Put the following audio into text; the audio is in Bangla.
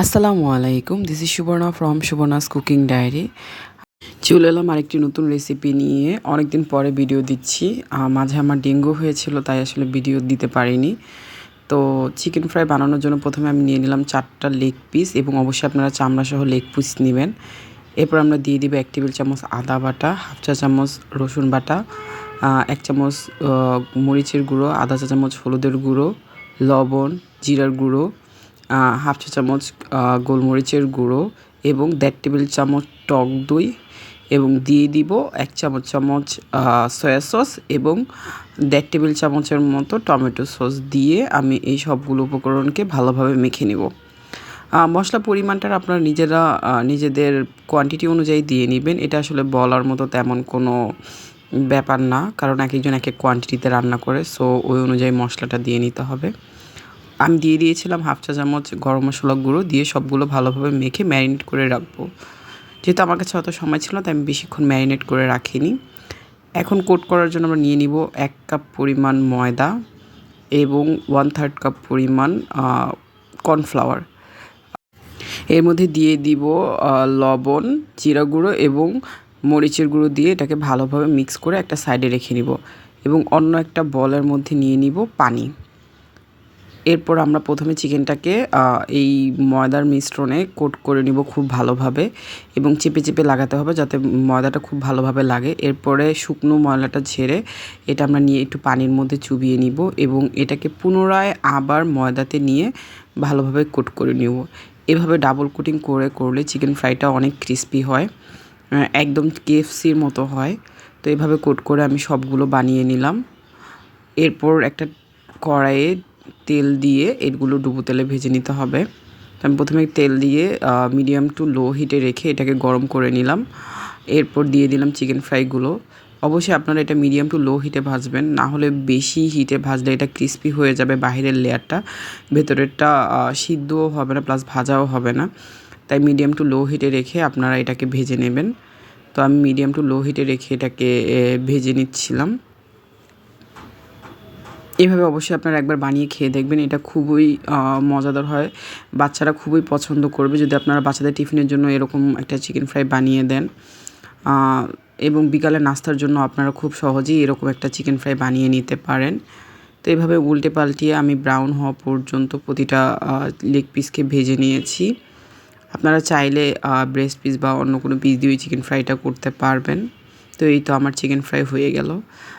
আসসালামু আলাইকুম this is Suborna from Suborna's cooking diary চলে এলাম আরেকটি নতুন রেসিপি নিয়ে। অনেকদিন পরে ভিডিও দিচ্ছি। মাঝে আমার ডেঙ্গু হয়েছিল, তাই আসলে ভিডিও দিতে পারিনি। তো চিকেন ফ্রাই বানানোর জন্য প্রথমে আমি নিয়ে নিলাম চারটা লেগ পিস এবং অবশ্যই আপনারা চামড়া সহ লেগ পিস নেবেন। এরপর আমরা দিয়ে দিব এক টেবিল চামচ আদা বাটা, হাফ চা চামচ রসুন বাটা এক চামচ মরিচের গুঁড়ো, আধা চা চামচ হলুদের গুঁড়ো, লবণ, জিরার গুঁড়ো হাফ চা চামচ গোলমরিচের গুঁড়ো এবং দেড় টেবিল চামচ টক দই এবং দিয়ে দিব এক চামচ চামচ সয়া সস এবং দেড় টেবিল চামচের মতো টমেটো সস দিয়ে আমি এই সবগুলো উপকরণকে ভালোভাবে মেখে নেব। মশলা পরিমাণটা আপনারা নিজেরা নিজেদের কোয়ান্টিটি অনুযায়ী দিয়ে নেবেন। এটা আসলে বলার মতো তেমন কোনো ব্যাপার না, কারণ এক একজন এক এক কোয়ান্টিটিতে রান্না করে সো ওই অনুযায়ী মশলাটা দিয়ে নিতে হবে। আমি দিয়ে দিয়েছিলাম হাফ চা চামচ গরম মশলা গুঁড়ো, দিয়ে সবগুলো ভালোভাবে মেখে ম্যারিনেট করে রাখব। যেহেতু আমার কাছে অত সময় ছিল তাই আমি বেশিক্ষণ ম্যারিনেট করে রাখিনি। এখন কোট করার জন্য আমরা নিয়ে নিব এক কাপ পরিমাণ ময়দা এবং ওয়ান থার্ড কাপ পরিমাণ কর্নফ্লাওয়ার এর মধ্যে দিয়ে দিব লবণ, জিরা গুঁড়ো এবং মরিচের গুঁড়ো দিয়ে এটাকে ভালোভাবে মিক্স করে একটা সাইডে রেখে নিব এবং অন্য একটা বলের মধ্যে নিয়ে নিব পানি। এরপর আমরা প্রথমে চিকেনটাকে এই ময়দার মিশ্রণে কোট করে নিব খুব ভালোভাবে এবং চেপে চেপে লাগাতে হবে যাতে ময়দাটা খুব ভালোভাবে লাগে। এরপরে শুকনো ময়লাটা ঝেড়ে এটা আমরা নিয়ে একটু পানির মধ্যে চুবিয়ে নিব এবং এটাকে পুনরায় আবার ময়দাতে নিয়ে ভালোভাবে কোট করে নিব। এভাবে ডাবল কোটিং করে করলে চিকেন ফ্রাইটা অনেক ক্রিস্পি হয় একদম কেএফসির মতো হয়। তো এভাবে কোট করে আমি সবগুলো বানিয়ে নিলাম। এরপর একটা কড়াইয়ে তেল দিয়ে এগুলো ডুবো তেলে ভেজে নিতে হবে। আমি প্রথমে তেল দিয়ে মিডিয়াম টু লো হিটে রেখে এটাকে গরম করে নিলাম। এরপর দিয়ে দিলাম চিকেন ফ্রাইগুলো অবশ্যই আপনারা এটা মিডিয়াম টু লো হিটে ভাজবেন, না হলে বেশি হিটে ভাজলে এটা ক্রিস্পি হয়ে যাবে বাইরের লেয়ারটা ভেতরেরটা সিদ্ধও হবে না প্লাস ভাজাও হবে না। তাই মিডিয়াম টু লো হিটে রেখে আপনারা এটাকে ভেজে নেবেন। তো আমি মিডিয়াম টু লো হিটে রেখে এটাকে ভেজে নিচ্ছিলাম। এভাবে অবশ্যই আপনারা একবার বানিয়ে খেয়ে দেখবেন। এটা খুবই মজাদার হয়। বাচ্চারা খুবই পছন্দ করবে যদি আপনারা বাচ্চাদের টিফিনের জন্য এরকম একটা চিকেন ফ্রাই বানিয়ে দেন। এবং বিকালে নাস্তার জন্য আপনারা খুব সহজেই এরকম একটা চিকেন ফ্রাই বানিয়ে নিতে পারেন। তো এইভাবে উল্টে পাল্টিয়ে আমি ব্রাউন হওয়া পর্যন্ত প্রতিটা লেগ পিসকে ভেজে নিয়েছি। আপনারা চাইলে ব্রেস্ট পিস বা অন্য কোনো পিস দিয়ে চিকেন ফ্রাইটা করতে পারবেন। তো এই তো আমার চিকেন ফ্রাই হয়ে গেল।